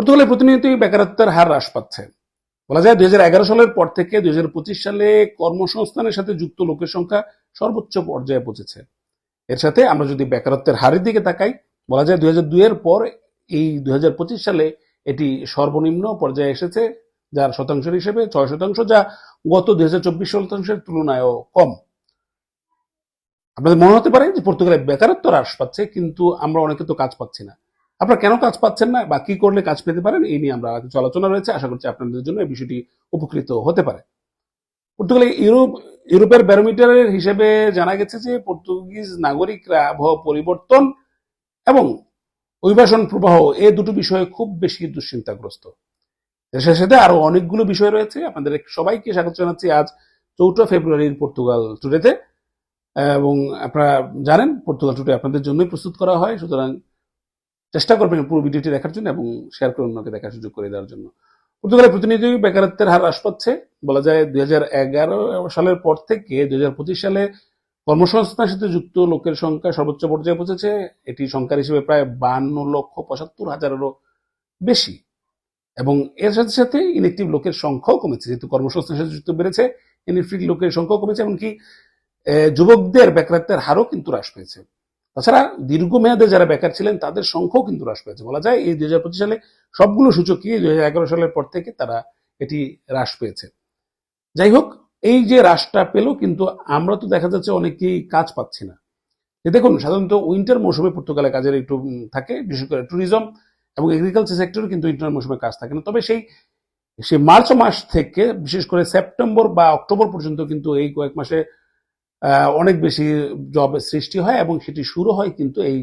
পর্তুগালে প্রতিনিয়তই বেকারত্বের হার হ্রাস পাচ্ছে। বলা যায় দুই হাজার এগারো সালের পর থেকে দুই হাজার পঁচিশ সালে কর্মসংস্থানের সাথে যুক্ত লোকের সংখ্যা সর্বোচ্চ পর্যায়ে পৌঁছেছে। এর সাথে আমরা যদি বেকারত্বের হারের দিকে তাকাই, বলা যায় দুই এর পর এই দুই হাজার পঁচিশ সালে এটি সর্বনিম্ন পর্যায়ে এসেছে, যার শতাংশের হিসেবে ছয় শতাংশ, যা গত দুই হাজার চব্বিশ শতাংশের তুলনায়ও কম। আপনাদের মনে হতে পারে যে পর্তুগালে বেকারত্ব হ্রাস পাচ্ছে, কিন্তু আমরা অনেকে তো কাজ পাচ্ছি না। আপনারা কেন কাজ পাচ্ছেন না বা কি করলে কাজ পেতে পারেন, এই নিয়ে আমরা কিছু আলোচনা রয়েছে। আশা করছি আপনাদের জন্য এই বিষয়টি উপকৃত হতে পারে। পর্তুগালে ইউরোপ, ইউরোপের ব্যারোমিটারের হিসেবে জানা গেছে যে পর্তুগিজ নাগরিকরা আবহাওয়া পরিবর্তন এবং অভিবাসন প্রবাহ, এ দুটো বিষয়ে খুব বেশি দুশ্চিন্তাগ্রস্ত। দেশের সাথে আরও অনেকগুলো বিষয় রয়েছে। আপনাদের সবাইকে স্বাগত জানাচ্ছি আজ চৌঠা ফেব্রুয়ারির পর্তুগাল টুডেতে। এবং আপনারা জানেন, পর্তুগাল টুডে আপনাদের জন্যই প্রস্তুত করা হয়। সুতরাং চেষ্টা করবেন পুরো ভিডিওটি দেখার জন্য এবং শেয়ার করে অন্যকে দেখার সুযোগ করে দেওয়ার জন্য। পর্তুগালের প্রতিনিধি বেকারত্বের হার হ্রাস পাচ্ছে। বলা যায় দুই সালের পর থেকে দুই সালে কর্মসংস্থানের সাথে যুক্ত লোকের সংখ্যা সর্বোচ্চ পর্যায়ে পৌঁছেছে। এটি সংখ্যার হিসেবে প্রায় বান্ন লক্ষ পঁচাত্তর হাজারেরও বেশি। এবং এর সাথে সাথে ইলেকটিভ লোকের সংখ্যাও কমেছে, যেহেতু কর্মসংস্থানের সাথে যুক্ত বেড়েছে ইলেকট্রিক লোকের সংখ্যাও কমেছে, এমনকি যুবকদের বেকারত্বের হারও কিন্তু হ্রাস পেয়েছে। তাছাড়া দীর্ঘমেয়াদে যারা বেকার ছিলেন, তাদের সংখ্যাও কিন্তু হ্রাস পেয়েছে। বলা যায় এই দুই হাজার পঁচিশ সালে সবগুলো সূচকই দুই হাজার সালের পর থেকে তারা এটি হ্রাস পেয়েছে। যাই হোক, এই যে হ্রাসটা পেল কিন্তু আমরা তো দেখা যাচ্ছে অনেকেই কাজ পাচ্ছি না। দেখুন, সাধারণত উইন্টার মৌসুমে পর্তুগালে কাজের একটু থাকে, বিশেষ করে ট্যুরিজম এবং এগ্রিকালচার সেক্টরে কিন্তু উইন্টার মৌসুমে কাজ থাকে না। তবে সেই সেই মার্চ মাস থেকে, বিশেষ করে সেপ্টেম্বর বা অক্টোবর পর্যন্ত কিন্তু এই কয়েক মাসে অনেক বেশি জব সৃষ্টি হয় এবং সেটি শুরু হয় কিন্তু এই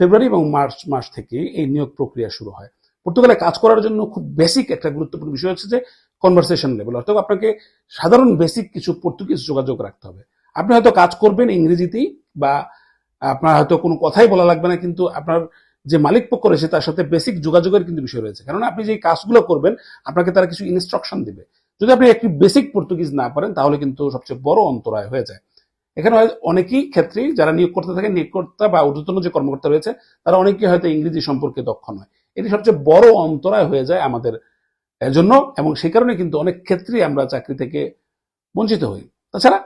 ফেব্রুয়ারি এবং মার্চ মাস থেকে এই নিয়োগ প্রক্রিয়া শুরু হয়। পর্তুগালে কাজ করার জন্য খুব বেসিক একটা গুরুত্বপূর্ণ বিষয় হচ্ছে যে কনভারসেশন লেভেল অর্থাৎ আপনাকে সাধারণ বেসিক কিছু পর্তুগিজ যোগাযোগ রাখতে হবে। আপনি হয়তো কাজ করবেন ইংরেজিতেই বা আপনার হয়তো কোনো কথাই বলা লাগবে না, কিন্তু আপনার যে মালিক পক্ষ রয়েছে তার সাথে বেসিক যোগাযোগের কিন্তু বিষয় রয়েছে। কারণ আপনি যে কাজগুলো করবেন, আপনাকে তারা কিছু ইনস্ট্রাকশন দিবে। যদি আপনি একটি বেসিক পর্তুগিজ না পারেন, তাহলে কিন্তু সবচেয়ে বড় অন্তরায় হয়ে যায়। এখানে হয় অনেকেই ক্ষেত্রেই যারা নিয়োগকর্তা করতে থাকে, নিয়োগকর্তা বা ঊর্ধ্বতন যে কর্মকর্তা রয়েছে, তারা অনেকেই হয়তো ইংরেজি সম্পর্কে দক্ষ নয়। এটি সবচেয়ে বড় অন্তরায় হয়ে যায় আমাদের জন্য এবং সেই কারণে কিন্তু অনেক ক্ষেত্রেই আমরা চাকরি থেকে বঞ্চিত হই। তাছাড়া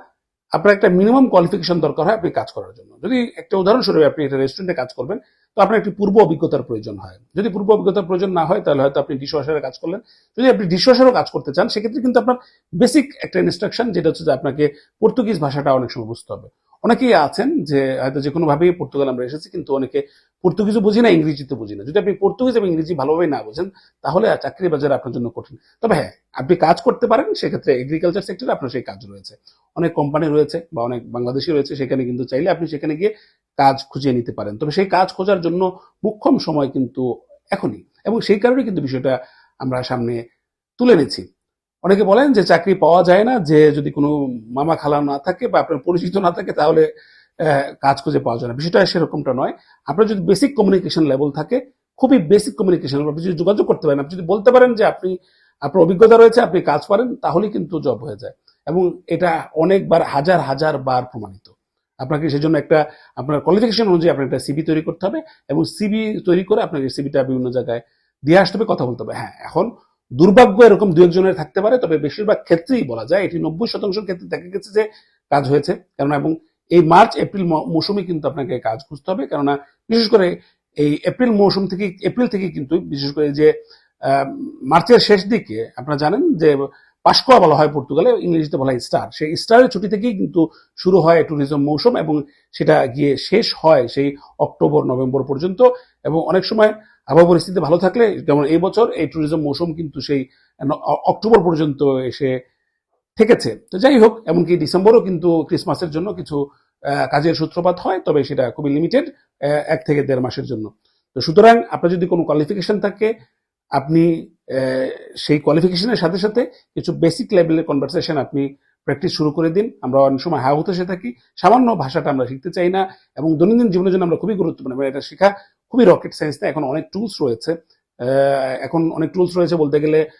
আপনার একটা মিনিমাম কোয়ালিফিকেশন দরকার হয় আপনি কাজ করার জন্য। যদি একটা উদাহরণস্বরূপ আপনি একটা রেস্টুরেন্টে কাজ করবেন, তো আপনার একটি পূর্ব অভিজ্ঞতার প্রয়োজন হয়। যদি পূর্ব অভিজ্ঞতার প্রয়োজন না হয়, তাহলে হয়তো আপনি ডিশওয়াশারে কাজ করলেন। যদি আপনি ডিশওয়াশারও কাজ করতে চান, সেক্ষেত্রে কিন্তু আপনার বেসিক একটা ইনস্ট্রাকশন যেটা হচ্ছে যে আপনাকে পর্তুগিজ ভাষাটা অনেক সময় বুঝতে হবে। অনেকেই আছেন যে হয়তো যে কোনোভাবেই পর্তুগাল আমরা এসেছি, কিন্তু অনেকে পর্তুগিজও বুঝি না, ইংরেজিতে বুঝি না। যদি আপনি পর্তুগিজ এবং ইংরেজি ভালোভাবে না বোঝেন, তাহলে চাকরি বাজারে আপনার জন্য কঠিন। তবে হ্যাঁ আপনি কাজ করতে পারেন, সেক্ষেত্রে এগ্রিকালচার সেক্টরে আপনার সেই কাজ রয়েছে। অনেক কোম্পানি রয়েছে বা অনেক বাংলাদেশি রয়েছে, সেখানে কিন্তু চাইলে আপনি সেখানে গিয়ে কাজ খুঁজে নিতে পারেন। তবে সেই কাজ খোঁজার জন্য মুখ্যম সময় কিন্তু এখনই। এবং সেই কারণে কিন্তু বিষয়টা আমরা সামনে তুলে নিচ্ছি। অনেকে বলেন যে চাকরি পাওয়া যায় না, যে যদি কোনো মামা খালা না থাকে বা আপনার পরিচিত না থাকে, তাহলে কাজ খুঁজে পাওয়া যায় না। বিষয়টা সেরকমটা নয়। আপনার যদি বেসিক কমিউনিকেশন লেভেল থাকে, খুবই বেসিক কমিউনিকেশন আপনি যদি যোগাযোগ করতে পারেন, আপনি যদি বলতে পারেন যে আপনি, আপনার অভিজ্ঞতা রয়েছে, আপনি কাজ পারেন তাহলেই কিন্তু জব হয়ে যায়। এবং এটা অনেকবার, হাজার হাজার বার প্রমাণিত। আপনাকে সেজন্য একটা, আপনার কোয়ালিফিকেশন অনুযায়ী আপনার একটা সিবি তৈরি করতে হবে এবং সিবি তৈরি করে আপনাকে সিবিটা বিভিন্ন জায়গায় দিয়ে আসতে হবে, কথা বলতে হবে। হ্যাঁ এখন দুর্ভাগ্য এরকম দু একজনের থাকতে পারে, তবে বেশিরভাগ ক্ষেত্রেই বলা যায় এটি নব্বই শতাংশ ক্ষেত্রে দেখা গেছে যে কাজ হয়েছে। কেননা এবং এই মার্চ, এপ্রিল মৌসুমে কিন্তু আপনাকে কাজ খুঁজতে হবে। কেননা বিশেষ করে এই এপ্রিল মৌসুম থেকে এপ্রিল থেকে কিন্তু বিশেষ করে যে মার্চের শেষ দিকে আপনারা জানেন যে পাসকোয়া বলা হয় পর্তুগালে, ইংরেজিতে বলা হয় স্টার। সেই স্টারের ছুটি থেকেই কিন্তু শুরু হয় ট্যুরিজম মৌসুম এবং সেটা গিয়ে শেষ হয় সেই অক্টোবর, নভেম্বর পর্যন্ত। এবং অনেক সময় আবহাওয়া পরিস্থিতি ভালো থাকলে, যেমন এই বছর, এই ট্যুরিজম মৌসুম কিন্তু সেই অক্টোবর পর্যন্ত এসে থেকেছে। তো যাই হোক, এমনকি ডিসেম্বরও কিন্তু ক্রিসমাসের জন্য কিছু কাজের সূত্রপাত হয়, তবে সেটা খুবই লিমিটেড এক থেকে দেড় মাসের জন্য। তো সুতরাং আপনার যদি কোনো কোয়ালিফিকেশন থাকে আপনি সেই কোয়ালিফিকেশনের সাথে সাথে কিছু বেসিক লেভেলের কনভারসেশন আপনি প্র্যাকটিস শুরু করে দিন। আমরা অনেক সময় হা হতে থাকি। সামান্য ভাষাটা আমরা শিখতে চাই না এবং দৈনন্দিন জীবনের জন্য আমরা খুবই গুরুত্বপূর্ণ। এটা শেখা খুবই রকেট সায়েন্স এখন অনেক টুলস রয়েছে। এখন অনেক টুলস রয়েছে বলতে গেলে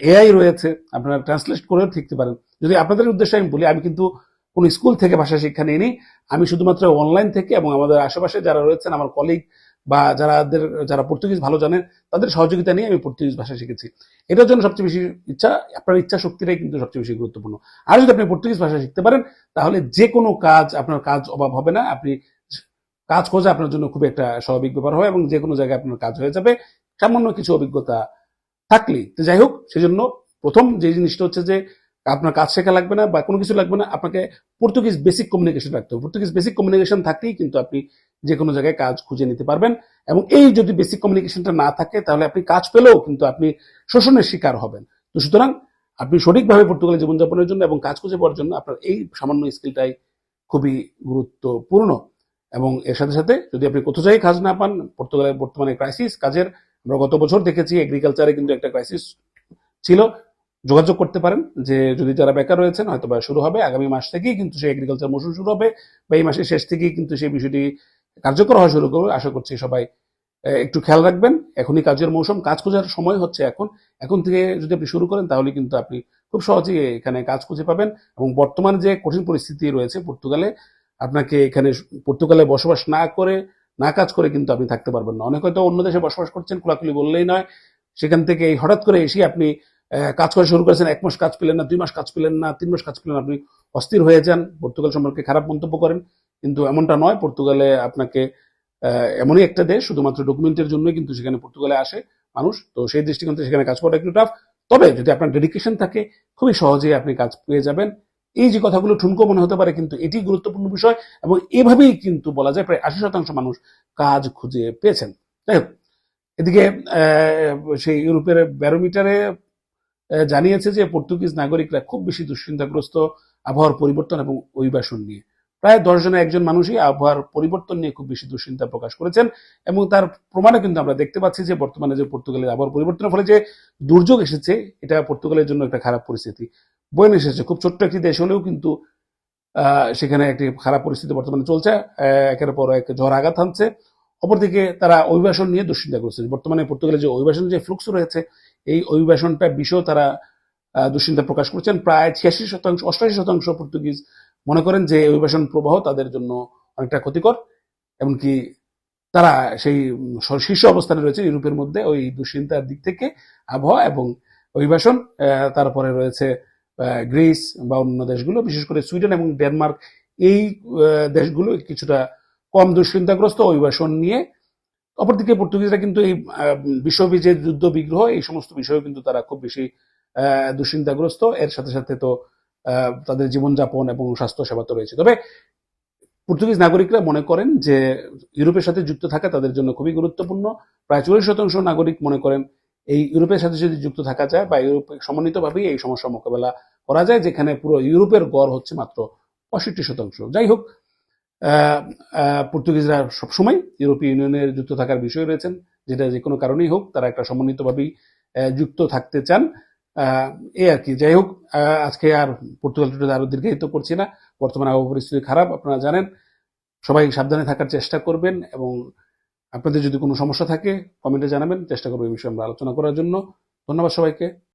এআই রয়েছে। আপনারা ট্রান্সলেট করেও শিখতে পারেন। যদি আপনাদের উদ্দেশ্যে আমি বলি, আমি কিন্তু কোনো স্কুল থেকে ভাষা শিক্ষা নিইনি। আমি শুধুমাত্র অনলাইন থেকে এবং আমাদের আশেপাশে যারা রয়েছেন, আমার কলিগ বা যারাদের যারা পর্তুগিজ ভালো জানেন তাদের সহযোগিতা নিয়ে আমি পর্তুগিজ ভাষা শিখেছি। এটার জন্য সবচেয়ে বেশি ইচ্ছা, আপনার ইচ্ছা শক্তিটাই কিন্তু সবচেয়ে বেশি গুরুত্বপূর্ণ। আর যদি আপনি পর্তুগিজ ভাষা শিখতে পারেন, তাহলে যে কোনো কাজ আপনার কাজ অভাব হবে না, আপনি কাজ খোঁজা আপনার জন্য খুব একটা স্বাভাবিক ব্যাপার হয় এবং যে কোনো জায়গায় আপনার কাজ হয়ে যাবে। সামান্য কিছু অভিজ্ঞতা থাকলেই। তো যাই হোক, সেজন্য প্রথম যে জিনিসটা হচ্ছে যে, আপনার কাজ শেখা লাগবে না বা কোনো কিছু লাগবে না, আপনাকে পর্তুগিজ বেসিক কমিউনিকেশন রাখতে হবে। পর্তুগিজ বেসিক কমিউনিকেশন থাকলেই কিন্তু আপনি যে কোনো জায়গায় কাজ খুঁজে নিতে পারবেন। এবং এই যদি বেসিক কমিউনিকেশনটা না থাকে, তাহলে আপনি কাজ পেলেও কিন্তু আপনি শোষণের শিকার হবেন। তো সুতরাং আপনি সঠিকভাবে পর্তুগালে জীবনযাপনের জন্য এবং কাজ খুঁজে পাওয়ার জন্য আপনার এই সামান্য স্কিলটাই খুবই গুরুত্বপূর্ণ। এবং এর সাথে সাথে যদি আপনি কোথাও জায়গায় কাজ না পান, পর্তুগালের বর্তমানে ক্রাইসিস কাজের, আমরা গত বছর দেখেছি এগ্রিকালচারে কিন্তু একটা ক্রাইসিস ছিল। যোগাযোগ করতে পারেন যে যদি যারা বেকার রয়েছেন হয়তো বা শুরু হবে। আগামী মাস থেকেই কিন্তু সেই এগ্রিকালচার মৌসুম শুরু হবে। বা এই মাসের শেষ থেকেই কিন্তু সেই বিষয়টি কার্যকর হওয়া শুরু করবে আশা করছি সবাই একটু খেয়াল রাখবেন। এখনই কাজের মৌসুম, কাজ খোঁজার সময় হচ্ছে এখন। এখন থেকে যদি আপনি শুরু করেন, তাহলে কিন্তু আপনি খুব সহজেই এখানে কাজ খুঁজে পাবেন। এবং বর্তমান যে কঠিন পরিস্থিতি রয়েছে পর্তুগালে, আপনাকে এখানে পর্তুগালে বসবাস না করে, না কাজ করে কিন্তু আপনি থাকতে পারবেন না। অনেক হয়তো অন্য দেশে বসবাস করছেন, খোলাখুলি বললেই নয়। সেখান থেকে হঠাৎ করে এসে আপনি কাজ করা শুরু করেছেন, এক মাস কাজ পেলেন না, দুই মাস কাজ পেলেন না, তিন মাস কাজ পেলেন আপনি অস্থির হয়ে যান। পর্তুগাল সম্পর্কে খারাপ মন্তব্য করেন। কিন্তু এমনটা নয়, পর্তুগালে আপনাকে এমনই একটা দেশ, শুধুমাত্র ডকুমেন্টের জন্যই কিন্তু সেখানে পর্তুগালে আসে মানুষ। তো সেই দৃষ্টিকোণ সেখানে কাজ করা একটু টাফ তবে যদি আপনার ডেডিকেশন থাকে, খুবই সহজেই আপনি কাজ পেয়ে যাবেন। এই যে কথাগুলো ঠুনকো মনে হতে পারে, কিন্তু এটি গুরুত্বপূর্ণ বিষয় এবং এভাবেই কিন্তু বলা যায় প্রায় আশি শতাংশ মানুষ কাজ খুঁজে পেয়েছেন। যাই এদিকে সেই ইউরোপের ব্যারোমিটারে জানিয়েছে যে পর্তুগিজ নাগরিকরা খুব বেশি দুশ্চিন্তাগ্রস্ত আবহাওয়ার পরিবর্তন এবং অভিবাসন নিয়ে। প্রায় দশ জনের একজন মানুষই আবহাওয়ার পরিবর্তন নিয়ে খুব বেশি দুশ্চিন্তা প্রকাশ করেছেন এবং তার প্রমাণে কিন্তু আমরা দেখতে পাচ্ছি যে বর্তমানে যে পর্তুগালের আবহাওয়ার পরিবর্তনের ফলে যে দুর্যোগ এসেছে, এটা পর্তুগালের জন্য একটা খারাপ পরিস্থিতি। বয়ে এসেছে, খুব ছোট্ট একটি দেশ হলেও কিন্তু সেখানে একটি খারাপ পরিস্থিতি বর্তমানে চলছে একের পর এক ঝড় আঘাত হানছে। অপরদিকে তারা অভিবাসন নিয়ে দুশ্চিন্তা করছে। বর্তমানে পর্তুগালের যে অভিবাসন, যে ফ্লুক্স রয়েছে, এই অভিবাসনটা বিষয়েও তারা দুশ্চিন্তা প্রকাশ করছেন। প্রায় ছিয়াশি শতাংশ অষ্টাশি শতাংশ পর্তুগিজ মনে করেন যে অভিবাসন প্রবাহ তাদের জন্য অনেকটা ক্ষতিকর, এমনকি তারা সেই শীর্ষ অবস্থানে রয়েছে ইউরোপের মধ্যে, ওই দুশ্চিন্তার দিক থেকে আবহাওয়া এবং অভিবাসন তারপরে রয়েছে গ্রিস বা অন্য দেশগুলো, বিশেষ করে সুইডেন এবং ডেনমার্ক, এই দেশগুলো কিছুটা কম দুশ্চিন্তাগ্রস্ত অভিবাসন নিয়ে। অপরদিকে পর্তুগিজরা কিন্তু এই বিশ্বব্যাপী যে যুদ্ধ বিগ্রহ, এই সমস্ত বিষয়ে কিন্তু তারা খুব বেশি দুশ্চিন্তাগ্রস্ত। এর সাথে সাথে তো তাদের জীবনযাপন এবং স্বাস্থ্য সেবা তো রয়েছে। তবে পর্তুগিজ নাগরিকরা মনে করেন যে ইউরোপের সাথে যুক্ত থাকা তাদের জন্য খুবই গুরুত্বপূর্ণ। প্রায় চল্লিশ শতাংশ নাগরিক মনে করেন এই ইউরোপের সাথে যদি যুক্ত থাকা যায় বা ইউরোপে সমন্বিতভাবেই এই সমস্যা মোকাবেলা করা যায়, যেখানে পুরো ইউরোপের গড় হচ্ছে মাত্র পঁয়ষট্টি শতাংশ। যাই হোক পর্তুগিজরা সবসময় ইউরোপীয় ইউনিয়নের যুক্ত থাকার বিষয় রয়েছেন, যেটা যে কোনো কারণেই হোক, তারা একটা সমন্বিতভাবেই যুক্ত থাকতে চান। এই আর কি। যাই হোক আজকে আর পর্তুগাল টুটে আরও দীর্ঘায়িত করছি না। বর্তমানে আবহাওয়া পরিস্থিতি খারাপ, আপনারা জানেন। সবাই সাবধানে থাকার চেষ্টা করবেন এবং আপনাদের যদি কোনো সমস্যা থাকে কমেন্টে জানাবেন। চেষ্টা করব এই বিষয়ে আমরা আলোচনা করার জন্য। ধন্যবাদ সবাইকে।